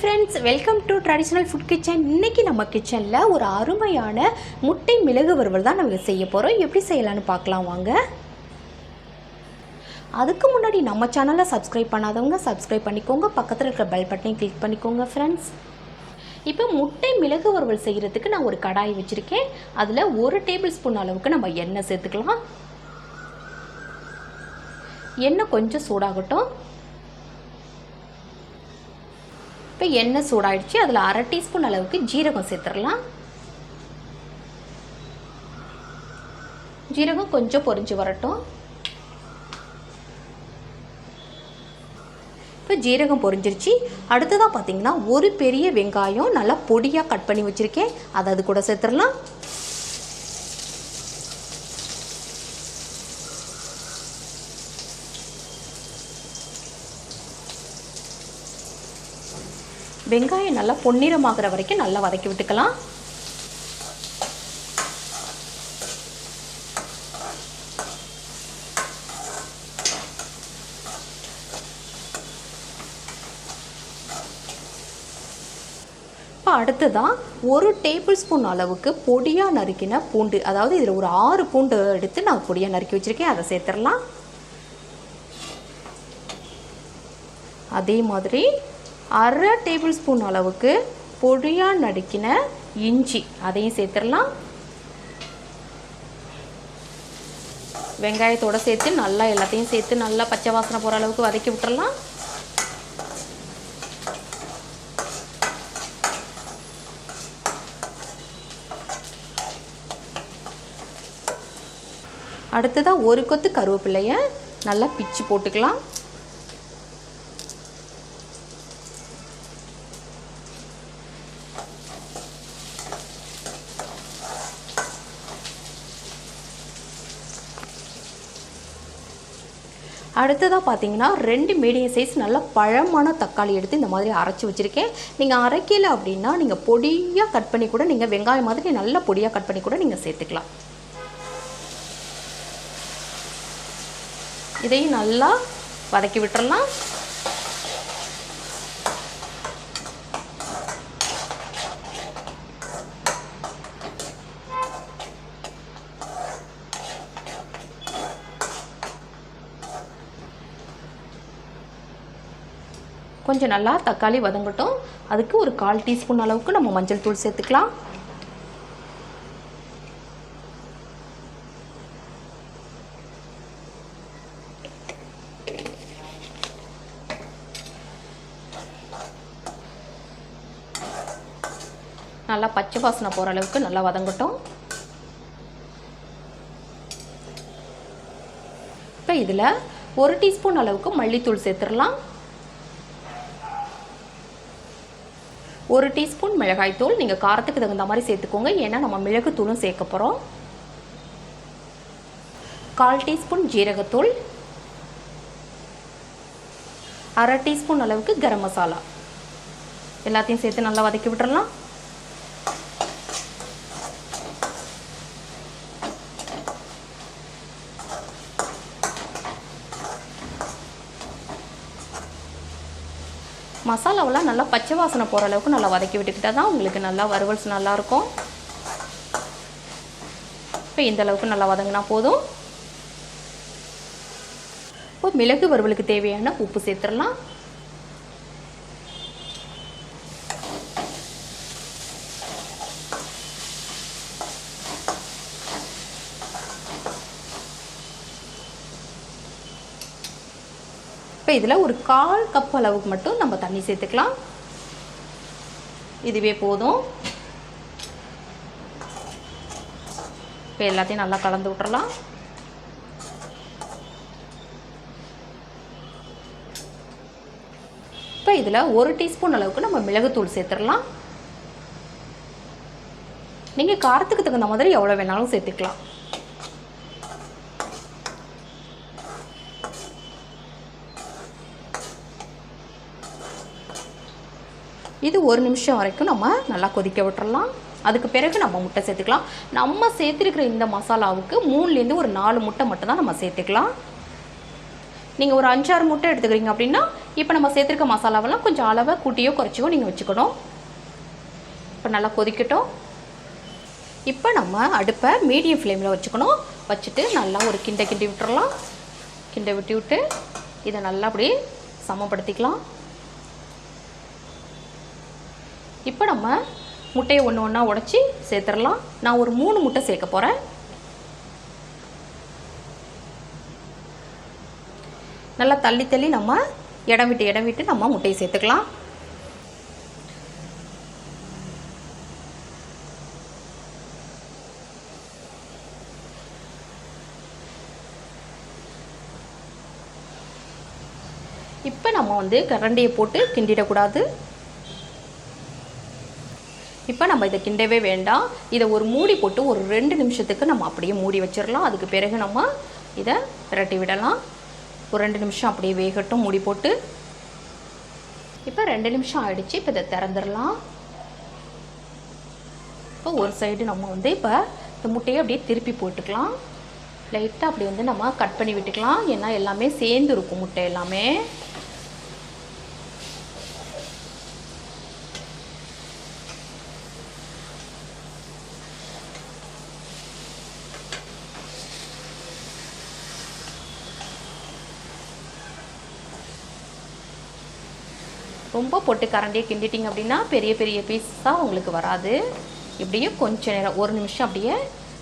Friends welcome to traditional food kitchen இன்றைக்கி நம்ம கிச்சனில் ஒரு அருமையான முட்டை மிளகு வறுவல் தான் நம்ம செய்ய போகிறோம் எப்படி செய்யலாம்னு பார்க்கலாம் வாங்க. அதுக்கு முன்னாடி நம்ம சேனலை சப்ஸ்கிரைப் பண்ணாதவங்க சப்ஸ்கிரைப் பண்ணிக்கோங்க. பக்கத்தில் இருக்கிற பெல் பட்டனையும் கிளிக் பண்ணிக்கோங்க ஃப்ரெண்ட்ஸ் இப்போ முட்டை மிளகு வறுவல் செய்கிறதுக்கு நான் ஒரு கடாய் வச்சுருக்கேன். அதில் ஒரு டேபிள் ஸ்பூன் அளவுக்கு நம்ம எண்ணெய் சேர்த்துக்கலாம். எண்ணெய் கொஞ்சம் சூடாகட்டும். இப்போ எண்ணெய் சூடாயிடுச்சு. அதில் அரை டீஸ்பூன் அளவுக்கு ஜீரகம் சேர்த்துடலாம். ஜீரகம் கொஞ்சம் பொரிஞ்சு வரட்டும். இப்போ ஜீரகம் பொரிஞ்சிருச்சு அடுத்ததாக பார்த்தீங்கன்னா ஒரு பெரிய வெங்காயம் நல்லா பொடியாக கட் பண்ணி வச்சுருக்கேன். அதை அது கூட சேர்த்துடலாம். வெங்காயம் நல்லா பொன்னிறமாகிற வரைக்கும் நல்லா வதக்கி விட்டுக்கலாம். இப்போ அடுத்ததான் ஒரு டேபிள் ஸ்பூன் அளவுக்கு பொடியாக நறுக்கின பூண்டு அதாவது இதில் ஒரு ஆறு பூண்டு எடுத்து நான் பொடியாக நறுக்கி வச்சுருக்கேன் அதை சேர்த்துடலாம். அதே மாதிரி அரை டேபிள் ஸ்பூன் அளவுக்கு பொடியாக நடுக்கின இஞ்சி. அதையும் சேர்த்துடலாம். வெங்காயத்தோடு சேர்த்து நல்லா எல்லாத்தையும் சேர்த்து நல்லா பச்சை வாசனை போகிற அளவுக்கு வதக்கி விட்டுறலாம். அடுத்ததாக ஒரு கொத்து கருவேப்பிலையை நல்லா பிச்சு போட்டுக்கலாம். அடுத்ததாக பார்த்தீங்கன்னா ரெண்டு மீடியம் சைஸ் நல்ல பழமான தக்காளி எடுத்து இந்த மாதிரி அரைச்சி வச்சுருக்கேன். நீங்கள் அரைக்கல அப்படின்னா நீங்கள் பொடியாக கட் பண்ணி கூட நீங்கள் வெங்காயம் மாதிரி நல்ல பொடியாக கட் பண்ணி கூட நீங்கள் சேர்த்துக்கலாம். இதையும் நல்லா வதக்கி விட்டுறலாம். கொஞ்சம் நல்லா தக்காளி வதங்கட்டும். அதுக்கு ஒரு கால் டீஸ்பூன் அளவுக்கு நம்ம மஞ்சள் தூள் சேர்த்துக்கலாம். நல்லா பச்சை வாசனை போகிற அளவுக்கு நல்லா வதங்கட்டும். இப்போ இதில் ஒரு டீஸ்பூன் அளவுக்கு மல்லித்தூள் சேர்த்துடலாம். ஒரு டீஸ்பூன் மிளகாய்த்தூள் நீங்கள் காரத்துக்கு தகுந்த மாதிரி சேர்த்துக்கோங்க. ஏன்னா நம்ம மிளகுத்தூளும் சேர்க்க போகிறோம் கால் டீஸ்பூன் ஜீரகத்தூள். அரை டீஸ்பூன் அளவுக்கு கரம் மசாலா. எல்லாத்தையும் சேர்த்து நல்லா வதக்கி விட்டுறலாம். மசாலாவெல்லாம் நல்லா பச்சை வாசனை போகிற அளவுக்கு நல்லா வதக்கி விட்டுக்கிட்டால் தான் உங்களுக்கு நல்லா வறுவல்ஸ் நல்லாயிருக்கும். இப்போ இந்த அளவுக்கு நல்லா வதங்கினா போதும். இப்போ மிளகு வறுவலுக்கு தேவையான உப்பு சேர்த்துடலாம். இப்போ இதில் ஒரு கால் கப் அளவுக்கு மட்டும் நம்ம தண்ணி சேர்த்துக்கலாம். இதுவே போதும். இப்போ எல்லாத்தையும் நல்லா கலந்து விட்டுறலாம். இப்போ இதில் ஒரு டீஸ்பூன் அளவுக்கு நம்ம மிளகுத்தூள் சேர்த்துடலாம். நீங்கள் காரத்துக்கு தகுந்த மாதிரி எவ்வளோ வேணாலும் சேர்த்துக்கலாம். இது ஒரு நிமிஷம் வரைக்கும் நம்ம நல்லா கொதிக்க விட்டுறலாம். அதுக்கு பிறகு நம்ம முட்டை சேர்த்துக்கலாம். நம்ம சேர்த்துருக்கிற இந்த மசாலாவுக்கு மூணுலேருந்து ஒரு நாலு முட்டை மட்டும் தான் நம்ம சேர்த்துக்கலாம். நீங்கள் ஒரு அஞ்சாறு முட்டை எடுத்துக்கிறீங்க அப்படின்னா இப்போ நம்ம சேர்த்துருக்க மசாலாவெல்லாம் கொஞ்சம் அளவை கூட்டியோ குறைச்சியோ நீங்கள் வச்சுக்கணும். இப்போ நல்லா கொதிக்கட்டும். இப்போ நம்ம அடுப்பை மீடியம் ஃப்ளேமில் வச்சுக்கணும். வச்சுட்டு நல்லா ஒரு கிண்டை கிண்டி விட்டுறலாம். கிண்டை விட்டு விட்டு இதை நல்லா அப்படியே சமப்படுத்திக்கலாம். இப்போ நம்ம முட்டையை ஒன்று ஒன்றா உடச்சி சேர்த்துடலாம். நான் ஒரு மூணு முட்டை சேர்க்க போகிறேன் நல்லா தள்ளி தள்ளி நம்ம இடம் விட்டு இடம் விட்டு நம்ம முட்டையை சேர்த்துக்கலாம். இப்போ நம்ம வந்து கரண்டியை போட்டு கிண்டிடக்கூடாது. இப்போ நம்ம இதை கிண்டவே வேண்டாம். இதை ஒரு மூடி போட்டு ஒரு ரெண்டு நிமிஷத்துக்கு நம்ம அப்படியே மூடி வச்சிடலாம் அதுக்கு பிறகு நம்ம இதை விரட்டி விடலாம். ஒரு ரெண்டு நிமிஷம் அப்படியே வேகட்டும் மூடி போட்டு. இப்போ ரெண்டு நிமிஷம் ஆயிடுச்சு. இப்போ இதை திறந்துடலாம். இப்போ ஒரு சைடு நம்ம வந்து இப்போ இந்த முட்டையை அப்படியே திருப்பி போட்டுக்கலாம். லைட்டாக அப்படி வந்து நம்ம கட் பண்ணி விட்டுக்கலாம். ஏன்னா எல்லாமே சேர்ந்து இருக்கும் முட்டை எல்லாமே. ரொம்ப போட்டு கரண்டியை கிண்டிட்டிங்க அப்படின்னா பெரிய பெரிய பீஸாக உங்களுக்கு வராது. இப்படியே கொஞ்ச நேரம் ஒரு நிமிஷம் அப்படியே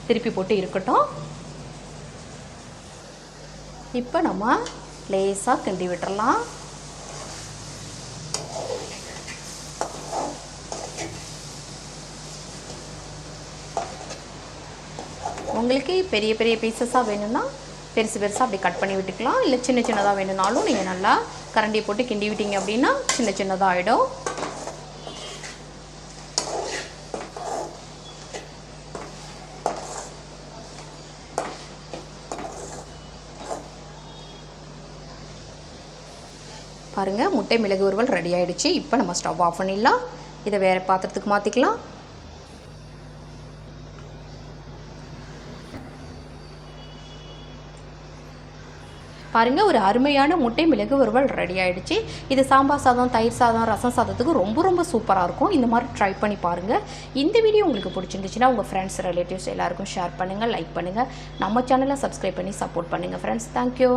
திருப்பி போட்டு இருக்கட்டும். இப்போ நம்ம லேசாக கிண்டி விட்டுறலாம். உங்களுக்கு பெரிய பெரிய பீசஸாக வேணும்னா பெருசு பெருசாக அப்படி கட் பண்ணி விட்டுக்கலாம். இல்லை சின்ன சின்னதாக வேணும்னாலும் நீங்கள் நல்லா கரண்டியை போட்டு கிண்டி விட்டீங்க அப்படின்னா சின்ன சின்னதாக ஆகிடும் பாருங்கள் முட்டை மிளகு உருவல் ரெடி ஆகிடுச்சு இப்போ நம்ம ஸ்டவ் ஆஃப் பண்ணிடலாம். இதை வேறு பாத்திரத்துக்கு மாற்றிக்கலாம் பாருங்க ஒரு அருமையான முட்டை மிளகு வறுவல் ரெடி ஆயிடுச்சு. இது சாம்பார் சாதம் தயிர் சாதம் ரசம் சாதத்துக்கு ரொம்ப ரொம்ப சூப்பராக இருக்கும். இந்த மாதிரி ட்ரை பண்ணி பாருங்கள் இந்த வீடியோ உங்களுக்கு பிடிச்சிருந்துச்சுன்னா உங்கள் ஃப்ரெண்ட்ஸ் ரிலேட்டிவ்ஸ் எல்லாருக்கும் ஷேர் பண்ணுங்கள் லைக் பண்ணுங்கள் நம்ம சேனலை சப்ஸ்கிரைப் பண்ணி சப்போர்ட் பண்ணுங்கள் ஃப்ரெண்ட்ஸ் தேங்க்யூ